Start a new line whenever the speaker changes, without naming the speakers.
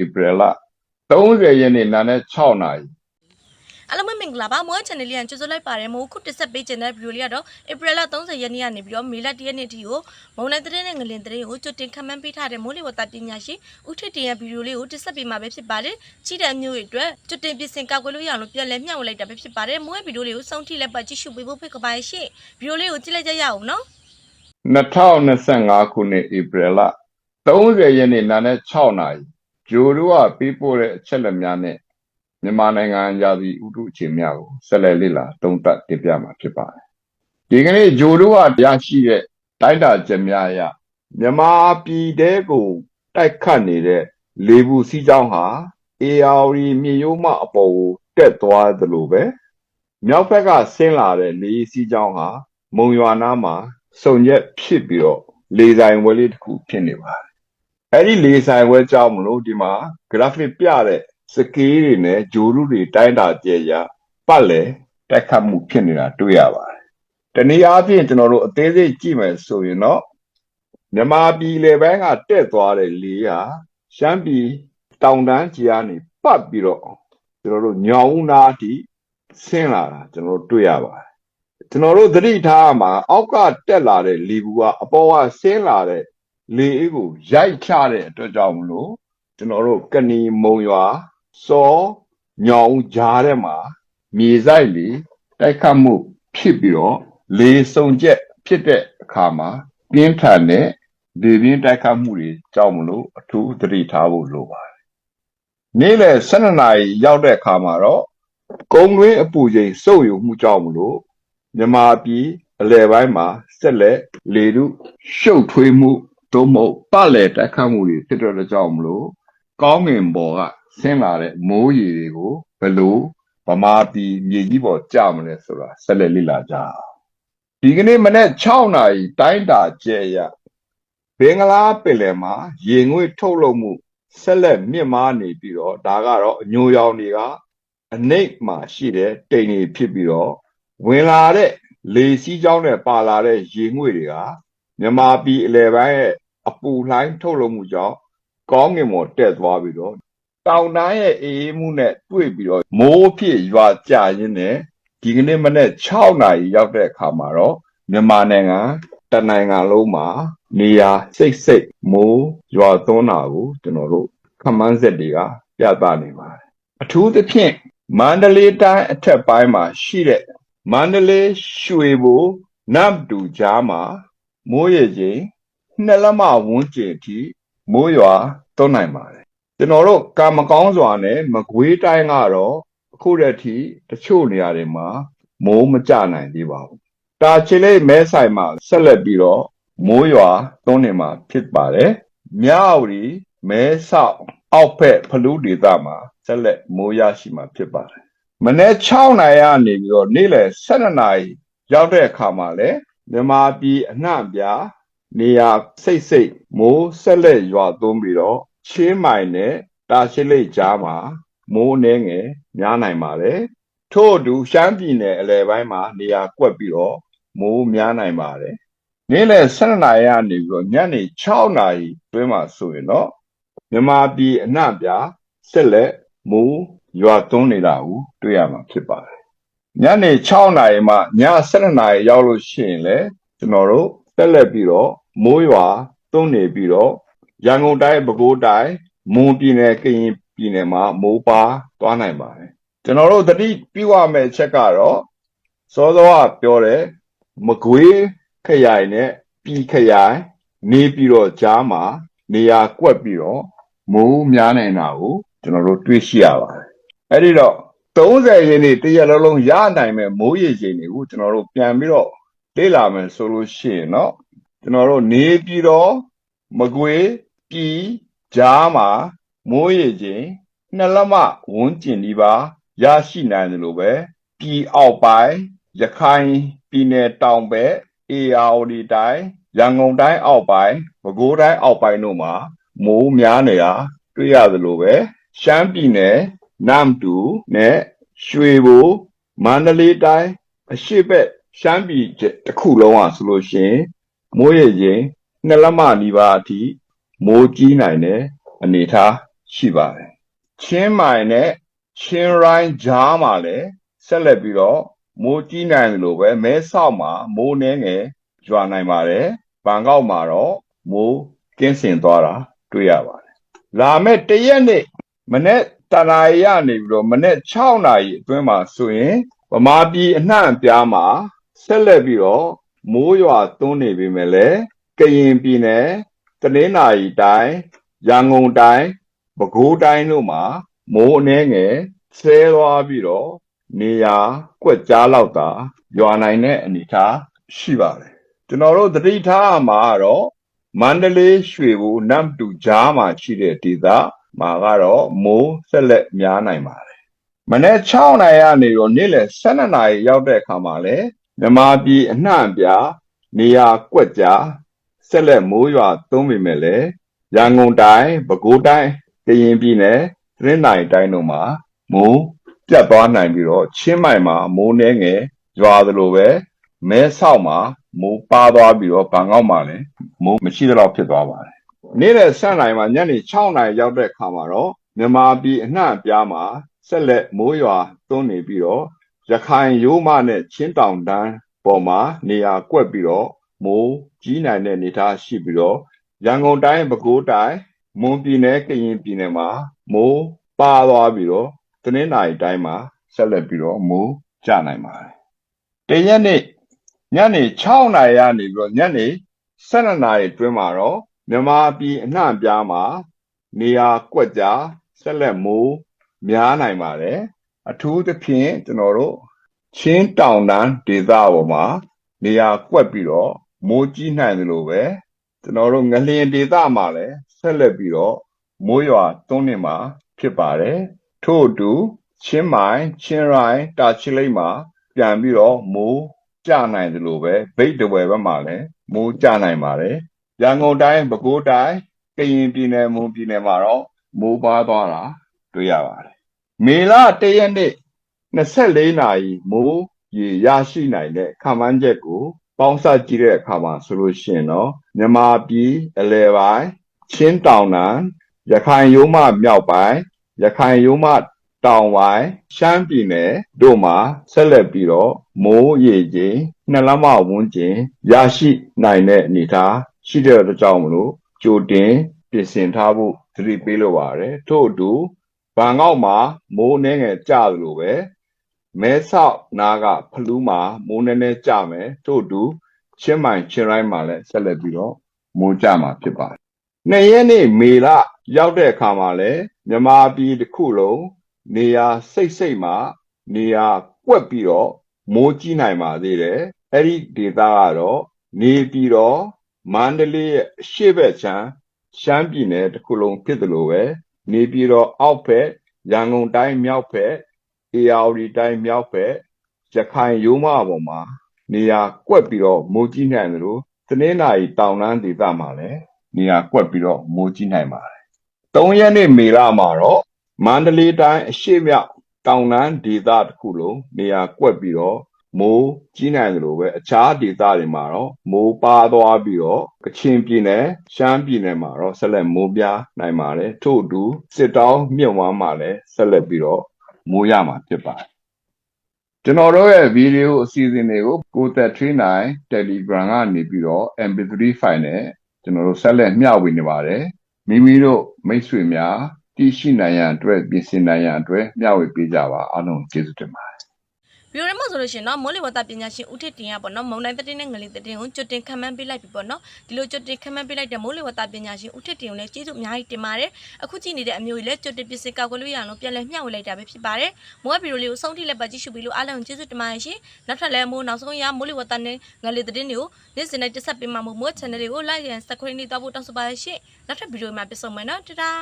ဧပြီလ30ရက်နေ့နာနဲ့6နာရီ
အားလုံးပဲမင်္ဂလာပါမော channel လေးကကြိုဆိုလိုက်ပါတယ်မို့ခုတစ်ဆက်ပေးခြင်းတဲ့ဗီဒီယိုလေးကတော့ဧပြီလ30ရက်နေ့ကနေပြီးတော့မေလ1ရက်နေ့ထိကိုမုံနိုင်တဲ့နဲ့ငလင်တဲ့ကိုကြိုတင်ခန့်မှန်းပေးထားတဲ့မိုးလေဝသပညာရှင်ဦးထိတ်တင်ရဲ့ဗီဒီယိုလေးကိုတစ်ဆက်ပေးမှာပဲဖြစ်ပါတယ်ချီတံမျိုးတွေအတွက်ကြိုတင်ပြင်ဆင်ကောက်ွယ်လို့ရအောင်လို့ပြန်လဲမျှဝေလိုက်တာပဲဖြစ်ပါတယ်မိုးရဲ့ဗီဒီယိုလေးကိုစောင့်ထိလက်ပတ်ကြည့်ရှုပေးဖို့ဖိတ်ကပါရှင့်ဗီဒီယိုလေးကိုကြည့်လိုက်ကြရအောင်နော်
2025ခုနှစ်ဧပြီလ30ရက်နေ့နာနဲ့6နာရီ ဂျိုတို့ကပေးပို့တဲ့အချက်လက်များနဲ့မြန်မာနိုင်ငံရာသီဥတုအခြေများကိုဆက်လက်လေ့လာသုံးသပ်တင်ပြမှာဖြစ်ပါတယ်ဒီကနေ့ဂျိုတို့ကရရှိတဲ့တိုက်တာချက်များအရမြန်မာပြည်တဲကိုတိုက်ခတ်နေတဲ့လေဘူးစီးကြောင်းဟာ ARD မြေရိုးမအပေါ်ကိုတက်သွားသလိုပဲမြောက်ဘက်ကဆင်းလာတဲ့လေစီးကြောင်းဟာမုံရွာနားမှာစုံရက်ဖြစ်ပြီးတော့လေဆိုင်ဝဲလေးတစ်ခုဖြစ်နေပါတယ်။ အဲ့ဒီလေဆိုင်ဝဲကြောင့်မလို့ဒီမှာ graphic ပြတဲ့စကေးတွေနဲ့ဂျိုလူတွေတိုင်းတာကျဲရပတ်လေတက်ခတ်မှုဖြစ်နေတာတွေ့ရပါတယ်။တနည်းအားဖြင့်ကျွန်တော်တို့အသေးစိတ်ကြည့်မယ်ဆိုရင်တော့မြန်မာပြည်လေပိုင်းကတက်သွားတဲ့လေဟာရှမ်းပြည်တောင်တန်းကြီးကနေပတ်ပြီးတော့ကျွန်တော်တို့ညောင်ဦးနာအထိဆင်းလာတာကျွန်တော်တို့တွေ့ရပါတယ်ကျွန်တော်တို့သတိထားရမှာအောက်ကတက်လာတဲ့လေဘူးကအပေါ်ကဆင်းလာတဲ့ လေအေးကိုရိုက်ချတဲ့အတွက်ကြောင့်မလို့ကျွန်တော်တို့ကဏီမုံရွာစောညောင်ကြားထဲမှာမြေဆိုင်လေတိုက်ခတ်မှုဖြစ်ပြီးတော့လေစုံကျက်ဖြစ်တဲ့အခါမှာပြင်းထန်တဲ့လေပြင်းတိုက်ခတ်မှုတွေကြောင့်မလို့အထူးသတိထားဖို့လိုပါတယ်နေ့လယ်12နာရီရောက်တဲ့အခါမှာတော့ကုန်းတွင်းအပူချိန်စုပ်ယူမှုကြောင့်မလို့မြန်မာပြည်အလယ်ပိုင်းမှာဆက်လက်လေထုရှုပ်ထွေးမှု သို့မဟုတ်ပလဲတက်ခတ်မှုတွေဖြစ်တဲ့ကြောင့်မလို့ကောင်းငင်ပေါ်ကဆင်းလာတဲ့မိုးရေတွေကိုဘယ်လိုဗမာပြည်မြေကြီးပေါ်ကျမလဲဆိုတာဆက်လက်လေ့လာကြအောင်ဒီကနေ့မနေ့6နာရီတိုင်းတာကျဲရဘင်္ဂလားပင်လယ်မှာရေငွေ့ထုတ်လုပ်မှုဆက်လက်မြင့်မားနေပြီးတော့ဒါကတော့အညိုရောင်တွေကအနိတ်မှာရှိတဲ့တိမ်တွေဖြစ်ပြီးတော့ဝင်လာတဲ့လေစီးကြောင်းနဲ့ပါလာတဲ့ရေငွေ့တွေက မြန်မာပြည်အလယ်ပိုင်းရဲ့အပူလှိုင်းထုတ်လုပ်မှုကြောင့်ကောင်းကင်ပေါ်တက်သွားပြီးတော့တောင်တန်းရဲ့အေးအေးမှုနဲ့တွေ့ပြီးတော့မိုးဖြစ်ရွာကျရင်းနဲ့ဒီကနေ့မနေ့6နာရီရောက်တဲ့အခါမှာတော့မြန်မာနိုင်ငံတနိုင်ငံလုံးမှာနေရာစိတ်စိတ်မိုးရွာသွန်းတာကိုကျွန်တော်တို့ခမန်းဆက်တွေကပြသနေပါတယ်အထူးသဖြင့်မန္တလေးတိုင်းအထက်ပိုင်းမှာရှိတဲ့မန္တလေးရွှေဘိုနမ်တူကြားမှာ မိုးရေချိန်နှစ်လက်မဝန်းကျင်အထိမိုးရွာသွန်းနိုင်ပါတယ်ကျွန်တော်တို့ကာမကောင်းစွာနဲ့မကွေးတိုင်းကတော့အခုတည်းထိတချို့နေရာတွေမှာမိုးမကျနိုင်သေးပါဘူးတာချီလိတ်မဲဆိုင်မှာဆက်လက်ပြီးတော့မိုးရွာသွန်းနေမှာဖြစ်ပါတယ်မြဝတီမဲဆောက်အောက်ဖက်ဖလူးဒေသမှာဆက်လက်မိုးရရှိမှာဖြစ်ပါတယ်မနေ့6နာရီကနေပြီးတော့နေ့လယ်12နာရီရောက်တဲ့အခါမှာလဲ မြန်မာပြည်အနှံ့အပြားနေရာစိတ်စိတ်မိုးဆက်လက်ရွာသွန်းပြီးတော့ချင်းမိုင်နဲ့တာရှိလိတ်ကြားမှာမိုးအနှဲငယ်များနိုင်ပါတယ်ထို့အတူရှမ်းပြည်နယ်အလယ်ပိုင်းမှာနေရာကွက်ပြီးတော့မိုးများနိုင်ပါတယ်နေ့လယ်12နာရီကနေပြီးတော့ညနေ6နာရီတွင်းမှာဆိုရင်တော့မြန်မာပြည်အနှံ့အပြားဆက်လက်မိုးရွာသွန်းနေတာကိုတွေ့ရမှာဖြစ်ပါတယ်။ ညနေ6နာရီမှည7နာရီရောက်လို့ရှိရင်လေကျွန်တော်တို့တက်လက်ပြီးတော့မိုးရွာသွန်းနေပြီးတော့ရန်ကုန်တိုင်းပဲခူးတိုင်းမွန်ပြည်နယ်ကရင်ပြည်နယ်မှာမိုးပါသွားနိုင်ပါတယ်။ကျွန်တော်တို့သတိပြုရမယ့်အချက်ကတော့စောစောကပြောတဲ့မကွေးခရိုင်နဲ့ပြည်ခရိုင်နေပြီးတော့ကြားမှာနေရာကွက်ပြီးတော့မိုးများနေတာကိုကျွန်တော်တို့တွေ့ရှိရပါတယ်အဲ့ဒီတော့ 30ရင်းနေတရက်လုံးလုံးရနိုင်မဲ့မိုးရေချိန်တွေကိုကျွန်တော်တို့ပြန်ပြီးတော့လေ့လာမယ်ဆိုလို့ရှိရင်เนาะကျွန်တော်တို့နေပြီးတော့မကွေးပြည်ကြားမှာမိုးရေချိန်နှစ်လက်မဝန်းကျင်ဒီပါရရှိနိုင်တယ်လို့ပဲပြည်အောက်ပိုင်းရခိုင်ပြည်နယ်တောင်ဘက် ARD တိုင်းရန်ကုန်တိုင်းအောက်ပိုင်းပဲခူးတိုင်းအောက်ပိုင်းတို့မှာမိုးများနေတာတွေ့ရတယ်လို့ပဲရှမ်းပြည်နယ် နမ်တူနဲ့ရွှေဘိုမန္တလေးတိုင်းအရှိဘက်ရှမ်းပြည်တစ်ခုလုံးอ่ะဆိုလို့ရှိရင်မိုးရေချိန်နှစ်လက်မနီးပါးအထိမိုးကြီးနိုင်တဲ့အနေအထားရှိပါတယ်ချင်းမိုင်နဲ့ချင်းရိုင်းကြားမှာလည်းဆက်လက်ပြီးတော့မိုးကြီးနိုင်တယ်လို့ပဲမဲဆောက်မှာမိုးနှဲငယ်ရွာနိုင်ပါတယ်ဘန်ကောက်မှာတော့မိုးကင်းစင်သွားတာတွေ့ရပါတယ်လာမယ့်တရက်နေ့မနေ့ တနာရီရနေပြီးတော့မနေ့6နာရီအတွင်းမှာဆိုရင်ဗမာပြည်အနှံ့အပြားမှာဆက်လက်ပြီးတော့မိုးရွာသွန်းနေပြီမဲ့လေကရင်ပြည်နယ်တနင်္သာရီတိုင်းရန်ကုန်တိုင်းပဲခူးတိုင်းတို့မှာမိုးအနှဲငယ်ဆဲသွားပြီးတော့နေရာကွက်ကြားလောက်သာရွာနိုင်တဲ့အနေအထားရှိပါတယ်ကျွန်တော်တို့သတိထားရမှာကတော့မန္တလေးရွှေဘူနမ်တူကြားမှာရှိတဲ့ဒေသ မှာကတော့မိုးဆက်လက်များနိုင်ပါတယ်မနေ့6နိုင်ရနေတော့နေ့လယ်12နာရီရောက်တဲ့အခါမှာလဲမြမာပြည်အနှံ့အပြားနေရာကွက်ကြားဆက်လက်မိုးရွာသွန်းပေမဲ့လည်းရန်ကုန်တိုင်းပဲခူးတိုင်းကရင်ပြည်နယ်သရင်းနိုင်တိုင်းတို့မှာမိုးပြတ်သွားနိုင်ပြီးတော့ချင်းမိုင်မှာမိုးနှဲငယ်ရွာသလိုပဲမဲဆောက်မှာမိုးပါသွားပြီးတော့ဘန်ကောက်မှာလည်းမိုးမရှိတော့ဖြစ်သွားပါတယ် နေ့လယ်7နာရီမှာညနေ6နာရီရောက်တဲ့အခါမှာတော့မြန်မာပြည်အနှံ့အပြားမှာဆက်လက်မိုးရွာသွန်းနေပြီးတော့ရခိုင်ရိုးမနဲ့ချင်းတောင်တန်းပေါ်မှာနေရာကွက်ပြီးတော့မိုးကြီးနိုင်တဲ့အနေအထားရှိပြီးတော့ရန်ကုန်တိုင်းပဲခူးတိုင်းမွန်ပြည်နယ်ကရင်ပြည်နယ်မှာမိုးပါသွားပြီးတော့တနင်္သာရီတိုင်းမှာဆက်လက်ပြီးတော့မိုးကျနိုင်ပါတယ်။တရက်နေ့ညနေ6နာရီကနေပြီးတော့ညနေ12နာရီအတွင်းမှာတော့ မြန်မာပြည်အနှံ့အပြားမှာ နေရာကွက်ကြားဆက်လက်မိုးများနိုင်ပါတယ်အထူးသဖြင့်ကျွန်တော်တို့ချင်းတောင်တန်းဒေသပေါ်မှာ နေရာကွက်ပြီးတော့မိုးကြီးနိုင်တယ်လို့ပဲကျွန်တော်တို့ငလျင်ဒေသမှာလည်းဆက်လက်ပြီးတော့မိုးရွာသွန်းနေမှာဖြစ်ပါတယ်ထို့အတူချင်းမိုင်ချင်းရိုင်းတာချီလိတ်မှာ ပြန်ပြီးတော့မိုးကျနိုင်တယ်လို့ပဲဗိတ်တဝယ်ဘက်မှာလည်းမိုးကျနိုင်ပါတယ် ရန်ကုန်တိုင်းပဲခူးတိုင်းကရင်ပြည်နယ်မွန်ပြည်နယ်မှာတော့မိုးပါသွားတာတွေ့ရပါတယ်။မေလ၁ရက်နေ့24နာရီမိုးရေရရှိနိုင်တဲ့ခန့်မှန်းချက်ကို ပေါင်းစပ်ကြည့်တဲ့အခါမှာဆိုလို့ရှိရင်တော့မြန်မာပြည်အလဲပိုင်းချင်းတောင်တန်းရခိုင်ရိုးမမြောက်ပိုင်းရခိုင်ရိုးမတောင်ပိုင်းရှမ်းပြည်နယ်တို့မှာဆက်လက်ပြီးတော့မိုးရေချိန်နှစ်လမဝန်းကျင်ရရှိနိုင်တဲ့အနေအထား ရှိတဲ့အတွက်ကြောင့်မလို့ကြိုတင်ပြင်ဆင်ထားဖို့သတိပေးလိုပါတယ်ထို့အတူဘန်ကောက်မှာမိုးနှဲငယ်ကျသလိုပဲမဲဆောက်နားကဖလူးမှာမိုးနှဲနှဲကျမယ်ထို့အတူချင်းမိုင်ချင်းရိုင်းမှာလည်းဆက်လက်ပြီးတော့မိုးကျမှာဖြစ်ပါတယ်နှစ်ရက်နေ့မေလရောက်တဲ့အခါမှာလည်းမြမာပြည်တစ်ခုလုံးနေရာစိတ်စိတ်မှာနေရာကွက်ပြီးတော့မိုးကြီးနိုင်ပါသေးတယ်အဲ့ဒီဒေသကတော့နေပြီးတော့ မန္တလေးရဲ့အရှေ့ဘက်ခြမ်းရှမ်းပြည်နယ်တစ်ခုလုံးဖြစ်တယ်လို့ပဲနေပြည်တော်အောက်ဘက်ရန်ကုန်တိုင်းမြောက်ဘက်အေရဝတီတိုင်းမြောက်ဘက်ရခိုင်ရိုးမပေါ်မှာနေရာကွက်ပြီးတော့မိုးကြီးနိုင်တယ်လို့တနင်္လာရီတောင်တန်းဒေသမှာလည်းနေရာကွက်ပြီးတော့မိုးကြီးနိုင်ပါတယ်။၃ရက်နေ့မေလမှာတော့မန္တလေးတိုင်းအရှေ့မြောက်တောင်တန်းဒေသတစ်ခုလုံးနေရာကွက်ပြီးတော့ မိုးကြီးနိုင်တယ်လို့ပဲအခြားဒေသတွေမှာတော့မိုးပါသွားပြီးတော့ကချင်ပြည်နယ်ရှမ်းပြည်နယ်မှာတော့ဆက်လက်မိုးပြားနိုင်ပါတယ်ထို့အတူစစ်တောင်းမြုံဝမ်းမှာလည်းဆက်လက်ပြီးတော့မိုးရမှာဖြစ်ပါတယ်ကျွန်တော်တို့ရဲ့ဗီဒီယိုအစီအစဉ်တွေကိုကိုသက်ထွေးနိုင် Telegram ကနေပြီးတော့ MP3 file နဲ့ကျွန်တော်တို့ဆက်လက်မျှဝေနေပါတယ်မိမိတို့မိတ်ဆွေများတည်ရှိနိုင်ရန်အတွက်ပြင်ဆင်နိုင်ရန်အတွက်မျှဝေပေးကြပါအားလုံးကျေးဇူးတင်ပါတယ်
ဗီဒီယိုထဲမှာဆိုလို့ရှိရင်တော့မိုးလေဝသပညာရှင်ဦးထစ်တင်ရပေါ့နော်မုံတိုင်းသတင်းနဲ့ငလင်သတင်းကိုကြွတင်ခန့်မှန်းပေးလိုက်ပြီပေါ့နော်ဒီလိုကြွတင်ခန့်မှန်းပေးလိုက်တဲ့မိုးလေဝသပညာရှင်ဦးထစ်တင်ကိုလည်းကျေးဇူးအများကြီးတင်ပါတယ်အခုကြည့်နေတဲ့အမျိုးကြီးလည်းကြွတင်ပစ္စည်းကောက်ကွယ်လို့ရအောင်လို့ပြန်လည်မျှဝေလိုက်တာပဲဖြစ်ပါတယ်မိုးကဗီဒီယိုလေးကိုဆုံးထိလက်ပတ်ကြည့်ရှုပြီးလို့အားလုံးကျေးဇူးတင်ပါတယ်ရှင်နောက်ထပ်လည်းမိုးနောက်ဆုံးရမိုးလေဝသနဲ့ငလင်သတင်းတွေကိုနေ့စဉ်နဲ့တက်ဆက်ပေးမှာမို့မိုး channel တွေကို like and subscribe နေတော့ဖို့တောင်းဆိုပါရရှင်နောက်ထပ်ဗီဒီယိုမှာပြန်ဆုံမယ်နော်တဒါ